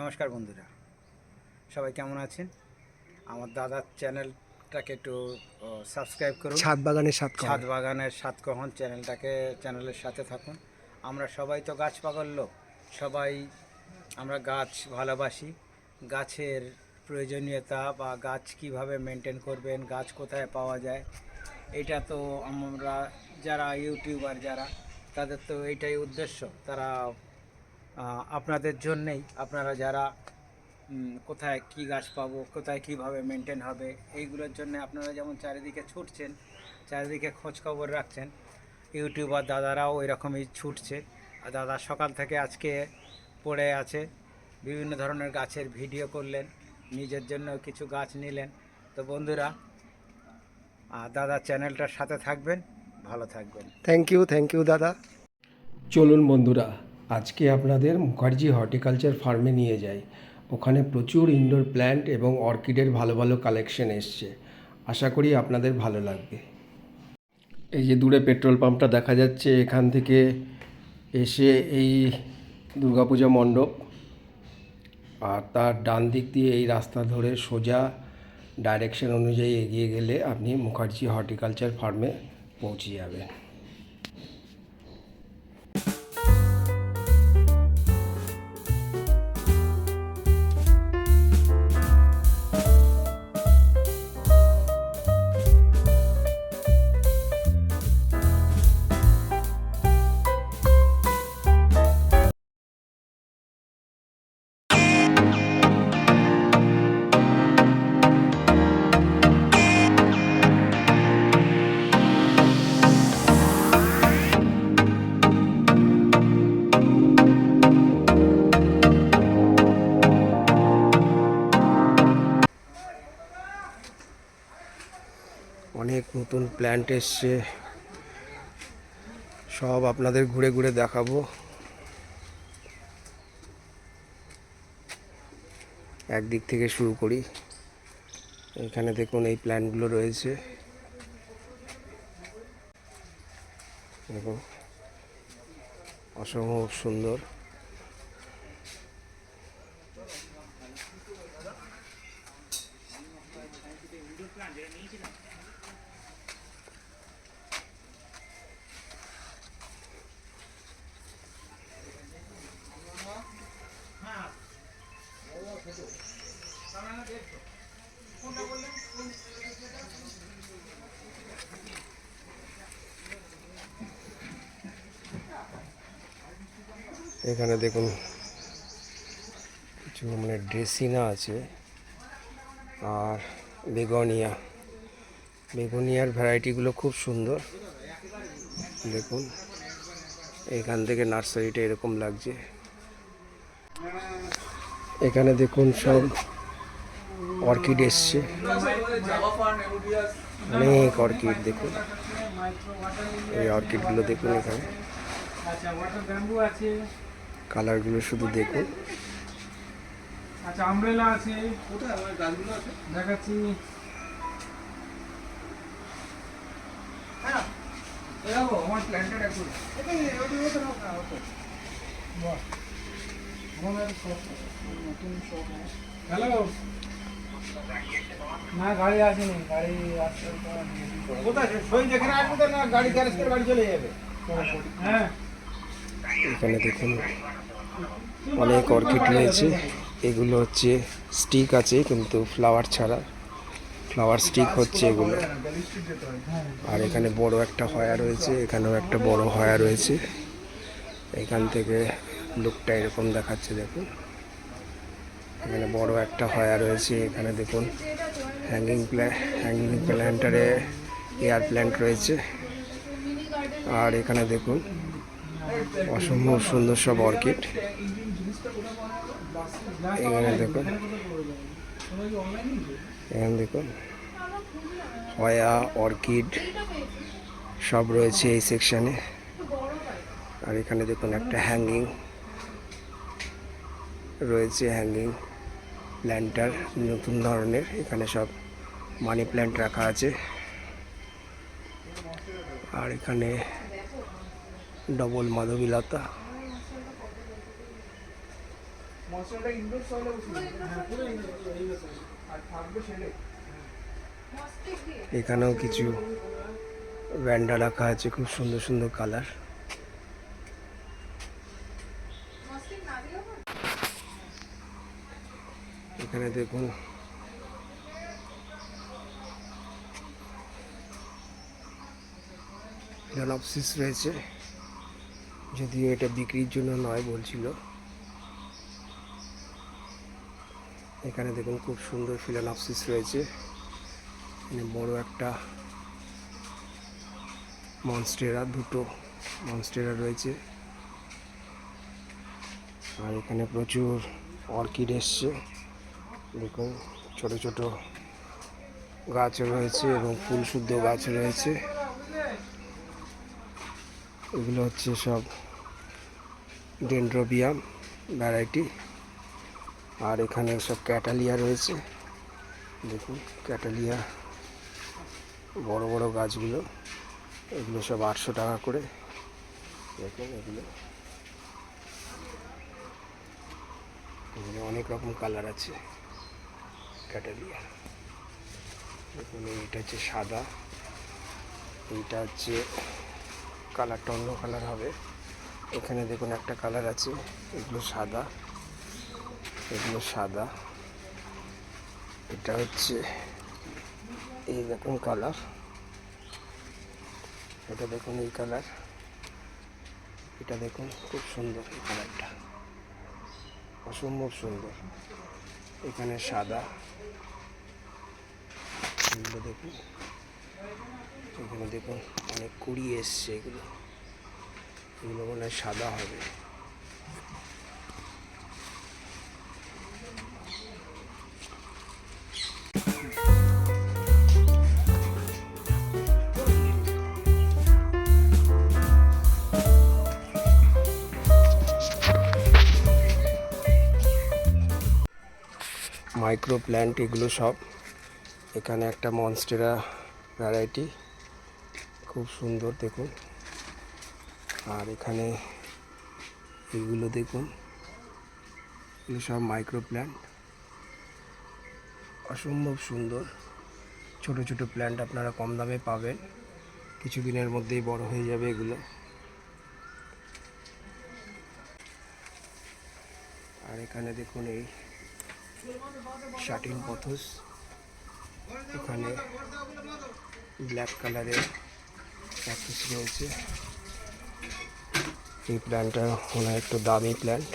নমস্কার বন্ধুরা। সবাই কেমন আছেন? আমার দাদার চ্যানেলটাকে একটু সাবস্ক্রাইব করুন। ছাদ বাগানের সাত ছাদ বাগানের সাতকহন চ্যানেলটাকে চ্যানেলের সাথে থাকুন। আমরা সবাই তো গাছ পাগল লোক। সবাই আমরা গাছ ভালোবাসি। গাছের প্রয়োজনীয়তা বা গাছ কীভাবে মেনটেন করবেন গাছ কোথায় পাওয়া যায় এটা তো আমরা যারা ইউটিউবার যারা তাদের তো এইটাই উদ্দেশ্য। তারা আপনাদের জন্যেই আপনারা যারা কোথায় কি গাছ পাবো কোথায় কীভাবে মেনটেন হবে এইগুলোর জন্য আপনারা যেমন চারিদিকে ছুটছেন চারিদিকে খোঁজ খবর রাখছেন ইউটিউবার দাদারাও ওই রকমই ছুটছে। আর দাদা সকাল থেকে আজকে পড়ে আছে বিভিন্ন ধরনের গাছের ভিডিও করলেন নিজের জন্য কিছু গাছ নিলেন। তো বন্ধুরা দাদা চ্যানেলটার সাথে থাকবেন ভালো থাকবেন। থ্যাংক ইউ থ্যাংক ইউ দাদা। চলুন বন্ধুরা আজকে আপনাদের মুখার্জি হর্টিকালচার ফার্মে নিয়ে যাই। ওখানে প্রচুর ইনডোর প্ল্যান্ট এবং অর্কিডের ভালো ভালো কালেকশন এসছে। আশা করি আপনাদের ভালো লাগবে। এই যে দূরে পেট্রোল পাম্পটা দেখা যাচ্ছে, এখান থেকে এসে এই দুর্গাপূজা মণ্ডপ আর তার ডান দিক দিয়ে এই রাস্তা ধরে সোজা ডাইরেকশন অনুযায়ী এগিয়ে গেলে আপনি মুখার্জি হর্টিকালচার ফার্মে পৌঁছে যাবেন। নতুন প্ল্যান্ট এসছে। সব আপনাদের ঘুরে ঘুরে দেখাবো। একদিক থেকে শুরু করি। এখানে দেখুন এই প্ল্যান্টগুলো রয়েছে। দেখুন, অসম্ভব সুন্দর। এখানে দেখুন, কিছু মানে ড্রেসিনা আছে আর বেগনিয়া। বেগুনিয়ার ভ্যারাইটিগুলো খুব সুন্দর। দেখুন, এখান থেকে নার্সারিটা এরকম লাগছে। এখানে দেখুন, সব অর্কিড এসছে। অনেক অর্কিড, দেখুন। এই অর্কিডগুলো দেখুন এখানে। আচ্ছা ওয়াটার ব্যাম্বু আছে। কালারগুলো শুধু দেখুন। আচ্ছা আমব্রেলা আছে। কোথায় আমার গাছগুলো আছে? দেখাচ্ছি। হ্যাঁ আমার প্ল্যান্টেড একটু। হ্যালো না গাড়ি আসেনি। গাড়ি আসতে কোথায়? সই যেখানে আসবে তো না গাড়ি গ্যারেজ করে বাড়ি চলে যাবে। হ্যাঁ। এখানে দেখুন অনেক অর্কিড রয়েছে। এগুলো হচ্ছে স্টিক আছে, কিন্তু ফ্লাওয়ার ছাড়া। ফ্লাওয়ার স্টিক হচ্ছে এগুলো। আর এখানে বড় একটা হয়া রয়েছে, এখানেও একটা বড় হয়া রয়েছে। এখান থেকে লুকটা এরকম দেখাচ্ছে, দেখুন। এখানে বড় একটা হয়া রয়েছে, এখানে দেখুন হ্যাঙ্গিং প্ল্যান্ট হ্যাঙ্গিং প্ল্যান্টারে এয়ার প্ল্যান্ট রয়েছে। আর এখানে দেখুন অসম্ভব সুন্দর সব অর্কিড। এখানে দেখুন। এখানে দেখুন। হয়া অর্কিড সব রয়েছে এই সেকশানে আর এখানে দেখুন একটা হ্যাঙ্গিং রয়েছে হ্যাঙ্গিং প্ল্যান্টার নতুন ধরনের। এখানে সব মানি প্ল্যান্ট রাখা আছে। আর এখানে ডবল মাধবীলতা থাকবে শেডে এখানেও কিছু ভ্যান্ডা রাখা আছে খুব সুন্দর সুন্দর কালার এখানে দেখুন। ফিলানপসিস রয়েছে। যদিও এটা বিক্রির জন্য নয় বলছিল। এখানে দেখুন খুব সুন্দর ফিলানপসিস রয়েছে। এখানে বড় একটা মনস্টেরা, দুটো মনস্টেরা রয়েছে। আর এখানে প্রচুর অর্কিড এসছে। দেখুন, ছোট ছোট গাছ রয়েছে এবং ফুল শুদ্ধ গাছ রয়েছে। এগুলো হচ্ছে সব ডেন্ড্রোবিয়াম ভ্যারাইটি আর এখানে সব ক্যাটালিয়া রয়েছে। দেখুন ক্যাটালিয়া বড় বড় গাছগুলো। এগুলো সব আটশো টাকা করে। দেখুন, এগুলো। এগুলো অনেক রকম কালার আছে। ক্যাটালিয়া দেখুন, এইটা হচ্ছে সাদা। এইটা হচ্ছে কালারটা অন্য কালার হবে। এখানে দেখুন একটা কালার আছে, এগুলো সাদা এগুলো সাদা। এটা হচ্ছে এই রকম কালার। এটা দেখুন এই কালার। এটা দেখুন খুব সুন্দর এই কালারটা। অসম্ভব সুন্দর। এখানে সাদা। এগুলো দেখুন। এখানে দেখুন অনেক কুড়ি এসছে এগুলো। এগুলো মনে সাদা হবে। মাইক্রো প্ল্যান্ট এগুলো সব। এখানে একটা মনস্টেরা ভ্যারাইটি খুব সুন্দর দেখুন। আর এখানে এগুলো দেখুন। এগুলো সব মাইক্রো প্ল্যান্ট অসম্ভব সুন্দর। ছোট ছোট প্ল্যান্ট আপনারা কম দামে পাবেন। কিছুদিনের মধ্যেই বড় হয়ে যাবে এগুলো। আর এখানে দেখুন এই শাটিন পথস এখানে ব্ল্যাক কালারের প্যাকেজ রয়েছে। এই প্ল্যান্টটা মনে হয় একটু দামি প্ল্যান্ট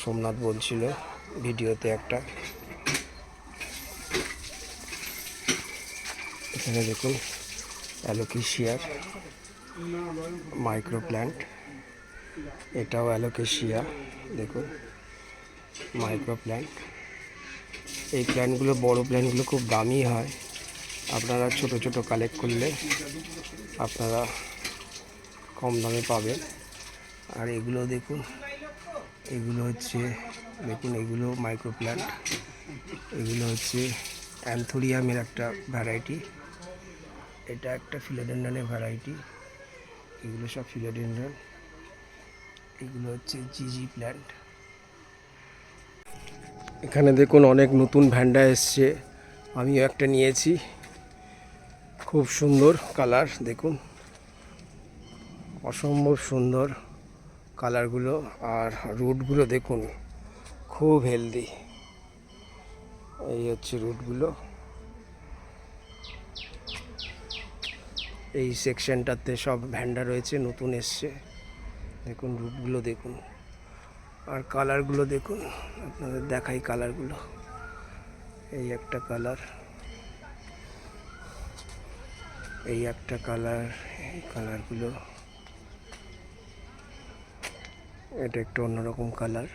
সোমনাথ বলছিল ভিডিওতে একটা। এখানে দেখুন অ্যালোকেশিয়ার মাইক্রো প্ল্যান্ট এটাও অ্যালোকেশিয়া দেখুন মাইক্রো প্ল্যান্ট এই প্ল্যান্টগুলো বড় প্ল্যান্টগুলো খুব দামি হয়। আপনারা ছোট ছোট কালেক্ট করলে আপনারা কম দামে পাবেন আর এগুলো দেখুন, এগুলো হচ্ছে, দেখুন এগুলো মাইক্রো প্ল্যান্ট এগুলো হচ্ছে অ্যান্থোরিয়ামের একটা ভ্যারাইটি এটা একটা ফিলোডেন্ডনের ভ্যারাইটি এগুলো সব ফিলোডেন্ডন এগুলো হচ্ছে জিজি প্ল্যান্ট এখানে দেখুন অনেক নতুন ভ্যান্ডা এসছে। আমিও একটা নিয়েছি। খুব সুন্দর কালার দেখুন। অসম্ভব সুন্দর কালারগুলো আর রুটগুলো দেখুন, খুব হেলদি। এই হচ্ছে রুটগুলো। এই সেকশনটাতে সব ভ্যান্ডা রয়েছে, নতুন এসছে। দেখুন, রুটগুলো দেখুন। আর কালারগুলো দেখুন, আপনাদের দেখাই কালারগুলো। এই একটা কালার, এই একটা কালার, এই কালারগুলো। এটা একটু অন্যরকম কালার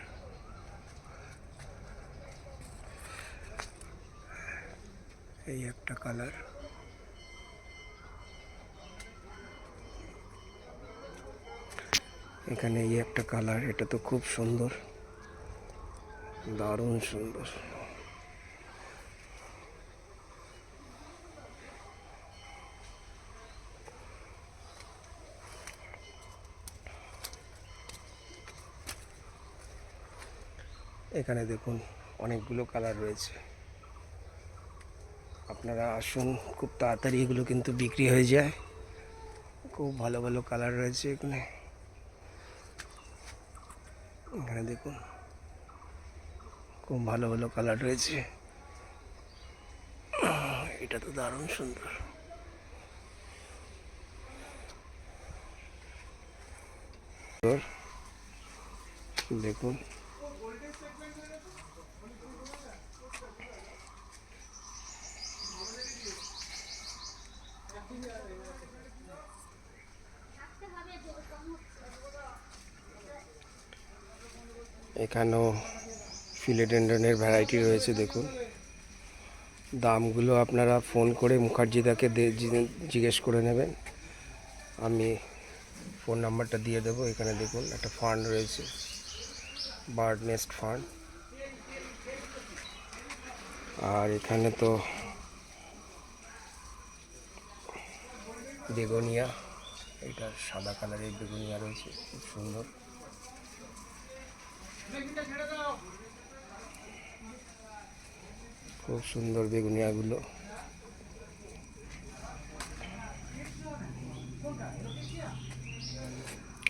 এই একটা কালার এখানে এই একটা কালার এটা তো খুব সুন্দর। দারুণ সুন্দর। এখানে দেখুন অনেকগুলো কালার রয়েছে। আপনারা আসুন, খুব তাড়াতাড়ি এগুলো কিন্তু বিক্রি হয়ে যায়। খুব ভালো ভালো কালার রয়েছে এখানে। এখানে দেখুন, খুব ভালো ভালো কালার রয়েছে। এটা তো দারুণ সুন্দর। দেখুন এখানেও ফিলেডেন্ডনের ভ্যারাইটি রয়েছে, দেখুন। দামগুলো আপনারা ফোন করে মুখার্জিদাকে জিজ্ঞেস করে নেবেন। আমি ফোন নাম্বারটা দিয়ে দেবো। এখানে দেখুন, একটা ফান্ড রয়েছে। বার্ড নেস্ট ফান্ড আর এখানে তো বেগুনিয়া, এটা সাদা কালারের বেগুনিয়া রয়েছে, খুব সুন্দর। খুব সুন্দর বেগুনিয়াগুলো।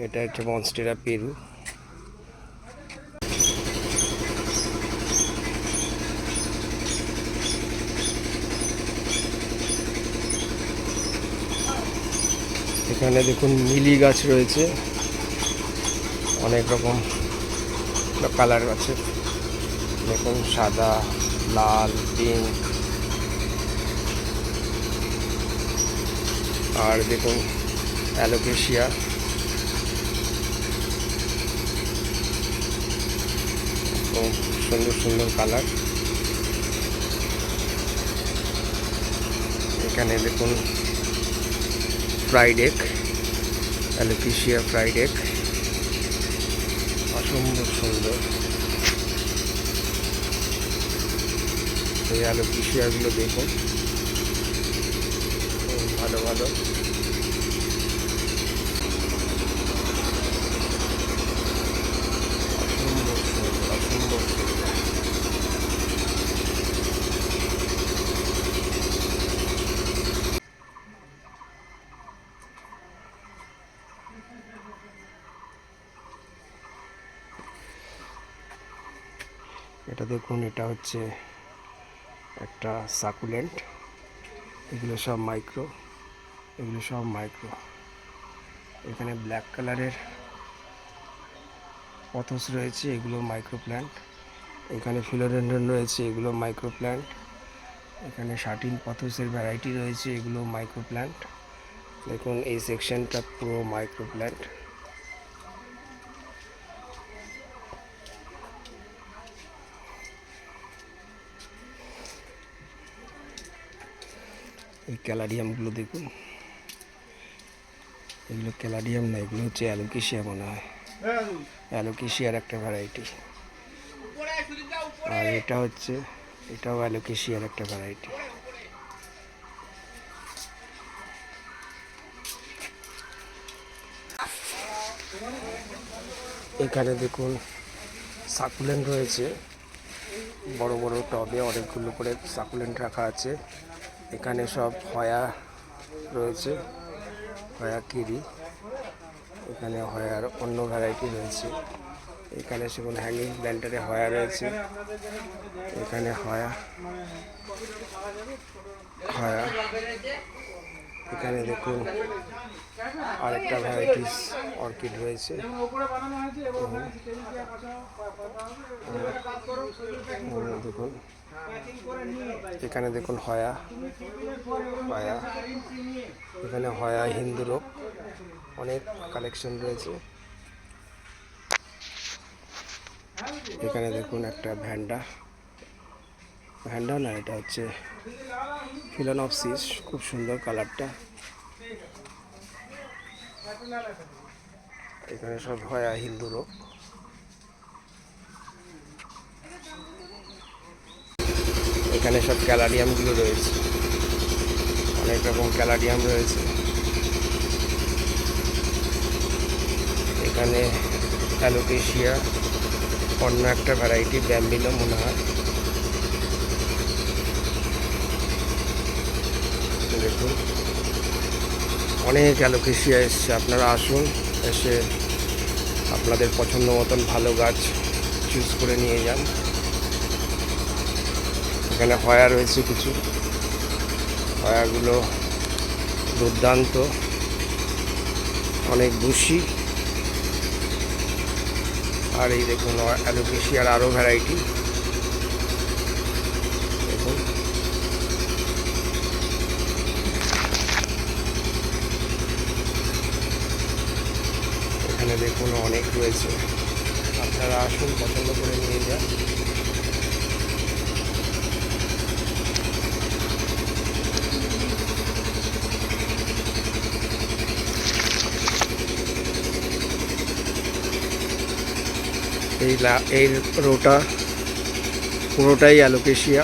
এটা হচ্ছে মনস্টেরা পেরু। এখানে দেখুন মিলি গাছ রয়েছে। অনেক রকম কালার আছে। দেখুন সাদা, লাল পিঙ্ক আর দেখুন অ্যালোকেশিয়া সুন্দর সুন্দর কালার। এখানে দেখুন ফ্রাইডেক ফ্রাইড এগ অসম্ভব সুন্দর। এই অ্যালোপিশিয়াগুলো দেখুন। ভালো ভালো অসম্ভব সুন্দর অসম্ভব সুন্দর এটা হচ্ছে একটা সাকুলেন্ট। এগুলো সব মাইক্রো, এগুলো সব মাইক্রো। এখানে ব্ল্যাক কালারের পথস রয়েছে, এগুলো মাইক্রো প্ল্যান্ট। এখানে ফিলোডেন্ড্রন রয়েছে, এগুলো মাইক্রো প্ল্যান্ট। এখানে শার্টিন পথসের ভ্যারাইটি রয়েছে, এগুলো মাইক্রো প্ল্যান্ট। দেখুন, এই সেকশনটা পুরো মাইক্রো প্ল্যান্ট। এই ক্যালারিয়ামগুলো দেখুন। এগুলো ক্যালারিয়াম না, এগুলো হচ্ছে অ্যালোকেশিয়া মনে হয়। অ্যালোকেশিয়ার একটা ভ্যারাইটি আর এটা হচ্ছে, এটাও অ্যালোকেশিয়ার একটা ভ্যারাইটি এখানে দেখুন, সাকুলেন্ট রয়েছে। বড় বড় টবে অনেকগুলো করে সাকুলেন্ট রাখা আছে। এখানে সব হয়া রয়েছে, হয়া কিরি। এখানে হয়ার অন্য ভ্যারাইটি রয়েছে। এখানে সেগুন হ্যাঙ্গিং ব্যান্ডারে হয়া রয়েছে। এখানে হয়া হয়া। এখানে দেখুন আরেকটা ভ্যারাইটিস অর্কিড রয়েছে। দেখুন। এখানে দেখুন হয়া। হয়া। এখানে হয়া হিন্দু রোগ। অনেক কালেকশন রয়েছে। এখানে দেখুন একটা ভ্যান্ডা। ভ্যান্ডা না এটা হচ্ছে ফিলানপসিস খুব সুন্দর কালারটা। এখানে সব হয়া হিন্দু রোগ এখানে সব ক্যালারিয়ামগুলো রয়েছে। অনেক রকম ক্যালারিয়াম রয়েছে। এখানে অ্যালোকেশিয়া, অন্য একটা ভ্যারাইটি ব্যাম্বিনো মনে হয়। দেখুন অনেক অ্যালোকেশিয়া এসছে। আপনারা আসুন, এসে আপনাদের পছন্দ মতন ভালো গাছ চুজ করে নিয়ে যান। এখানে হয়া রয়েছে কিছু। হয়াগুলো দুর্দান্ত। অনেক বুশি আর এই দেখুন, অ্যালোকেশিয়ার আরও ভ্যারাইটি দেখুন এখানে দেখুন অনেক রয়েছে। আপনারা আসুন পছন্দ করে নিয়ে যান। এই এই রোটা পুরোটাই অ্যালোকেশিয়া।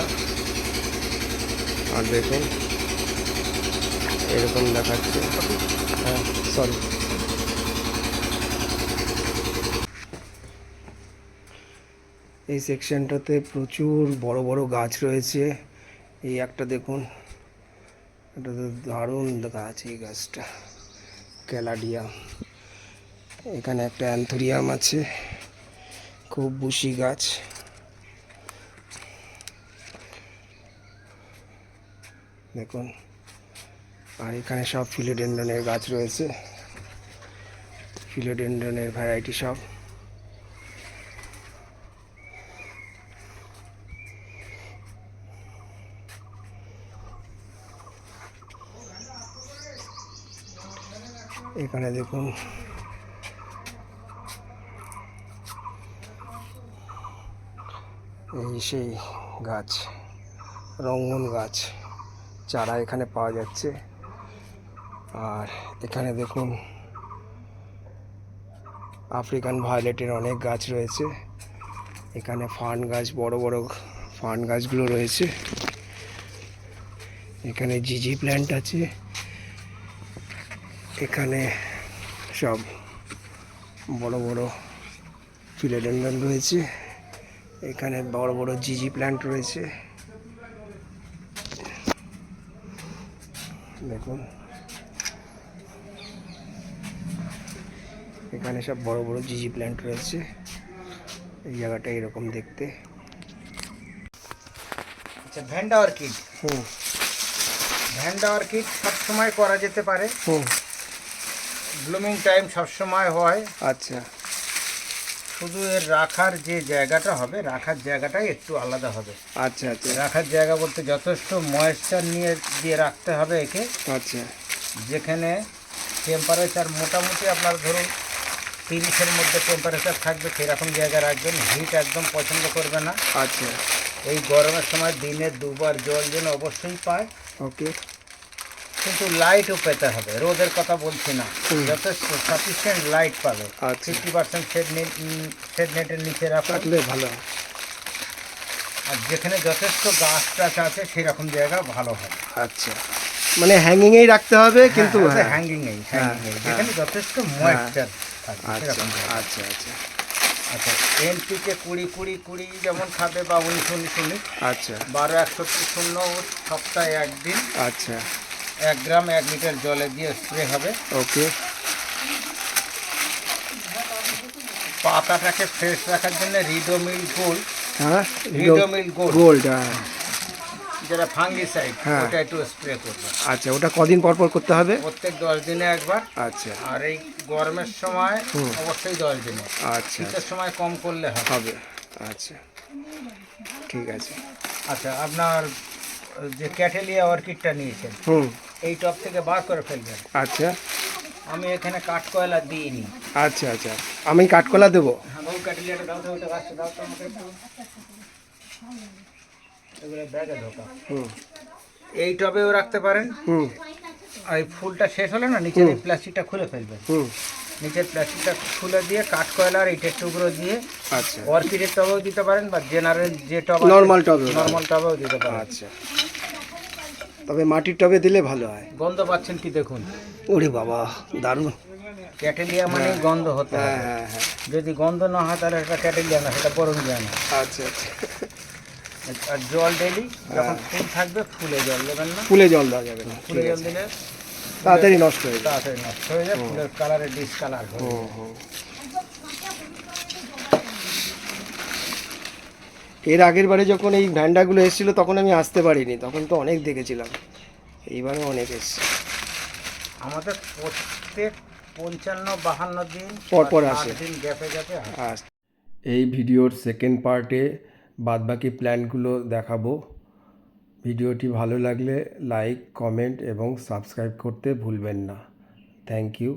আর দেখুন এরকম দেখাচ্ছে। হ্যাঁ। সরি এই সেকশনটাতে প্রচুর বড় বড় গাছ রয়েছে। এই একটা দেখুন, এটা তো দারুণ গাছ এই গাছটা ক্যালাডিয়াম এখানে একটা অ্যান্থোরিয়াম আছে, খুব বুশি গাছ। দেখুন, আর এখানে সব ফিলোডেন্ডনের গাছ রয়েছে। ফিলোডেন্ডনের ভ্যারাইটি সব। এখানে দেখুন। এই সেই গাছ, রঙ্গন গাছ, চারা এখানে পাওয়া যাচ্ছে। আর এখানে দেখুন, আফ্রিকান ভায়োলেটের অনেক গাছ রয়েছে। এখানে ফান গাছ, বড় বড় ফান গাছগুলো রয়েছে। এখানে জিজি প্ল্যান্ট আছে। এখানে সব বড় বড় ফিলোডেন্ডন রয়েছে। এখানে বড় বড় জিজি প্ল্যান্ট রয়েছে। দেখুন। এখানে সব বড় বড় জিজি প্ল্যান্ট রয়েছে। এই জায়গাটা এরকম দেখতে। আচ্ছা ভ্যান্ডা অর্কিড। হুম। ভ্যান্ডা অর্কিড সবসময় করা যেতে পারে। হুম। ব্লুমিং টাইম সবসময় হয়। আচ্ছা। শুধু এর রাখার যে জায়গাটা হবে রাখার জায়গাটাই একটু আলাদা হবে। আচ্ছা আচ্ছা। রাখার জায়গা বলতে যথেষ্ট ময়েশ্চার নিয়ে দিয়ে রাখতে হবে একে। আচ্ছা। যেখানে টেম্পারেচার মোটামুটি আপনার ধরুন তিরিশের মধ্যে টেম্পারেচার থাকবে সেরকম জায়গা রাখবেন। হিট একদম পছন্দ করবে না। আচ্ছা। এই গরমের সময় দিনে দুবার জল যেন অবশ্যই পায়। ওকে কিন্তু লাইটও পেতে হবে। রোদের কথা বলছি না। যথেষ্ট সাফিসিয়েন্ট লাইট পাবে। Fifty percent shade net shade নেটের নিচে রাখুন। থাকলে ভালো। আর যেখানে যথেষ্ট গাছ টাছ আছে সেরকম জায়গা ভালো হয় আচ্ছা। মানে হ্যাঙ্গিংয়েই রাখতে হবে কিন্তু হ্যাঁ। হ্যাঙ্গিং এই হ্যাঁ, হ্যাঙ্গিং এই। হ্যাঁ। যেখানে যথেষ্ট ময়েশ্চার থাকে আচ্ছা সেরকম আচ্ছা আচ্ছা। আচ্ছা এনপিকে কুড়ি কুড়ি কুড়ি যেমন খাবে বা উনিশ উনিশ উনিশ। আচ্ছা। বারো একষট্টি শূন্য সপ্তাহে একদিন। আচ্ছা। এক গ্রাম এক লিটার জলে দিয়ে স্প্রে হবে। ওকে। পাতাটাকে ফ্রেশ রাখার জন্য রিডোমিল গোল্ড হ্যাঁ রিডোমিল গোল্ড গোল্ড হ্যাঁ। যেটা ফাঙ্গিসাইড হ্যাঁ। ওটা একটু স্প্রে করবে। আচ্ছা ওটা কদিন পর পর করতে হবে? প্রত্যেক দশ দিনে একবার। আচ্ছা। আর এই গরমের সময়। অবশ্যই দশ দিনে। আচ্ছা শীতের সময় কম করলে হবে। আচ্ছা। ঠিক আছে। আচ্ছা আপনার যে ক্যাটেলিয়া অর্কিডটা নিয়েছেন। হুম। এই টপ থেকে বার করে ফেলবেন। আচ্ছা। আমি এখানে কাঠ কয়লা দিইনি। আচ্ছা আচ্ছা। আমি কাঠকলা দেবো। হ্যাঁ এই টবেও রাখতে পারেন। হুম। আর এই ফুলটা শেষ হলে না নিচের এই প্লাস্টিকটা খুলে ফেলবেন। হুম। নিচের প্লাস্টিকটা খুলে দিয়ে কাঠ কয়লার ইটের টুকরো দিয়ে আচ্ছা। অর্কিডের টবেও দিতে পারেন বা জেনারেল যে টব Normal টবেও নর্মাল টবেও দিতে পারেন। আচ্ছা। তবে মাটির টবে দিলে ভালো হয়। গন্ধ পাচ্ছেন কি দেখুন? ওরে বাবা দারুণ। ক্যাটেলিয়া মানে গন্ধ হতে হ্যাঁ হ্যাঁ হ্যাঁ। যদি গন্ধ না হয় তাহলে সেটা ক্যাটেলিয়া না সেটা বরঞ্জিয়া না আচ্ছা আচ্ছা। আর জল ডেলি যখন ফুল থাকবে ফুলে জল দেবেন না। ফুলে জল দেওয়া যাবে না ফুলে জল দিলে তাড়াতাড়ি নষ্ট হয়ে তাড়াতাড়ি নষ্ট হয়ে যায় ফুলের কালারে ডিসকালার হয়ে যায়। হুম, হুম। এর আগের বারে যখন এই ভ্যান্ডাগুলো এসেছিল তখন আমি আসতে পারিনি। তখন তো অনেক দেখেছিলাম। এইবারও অনেক এসছে। আমাদের প্রত্যেক পঞ্চান্ন বাহান্ন দিন পর পর আসে। দিন গ্যাপে গ্যাপে আসে। এই ভিডিওর সেকেন্ড পার্টে বাদবাকি প্ল্যানগুলো দেখাবো। ভিডিওটি ভালো লাগলে লাইক কমেন্ট এবং সাবস্ক্রাইব করতে ভুলবেন না। Thank you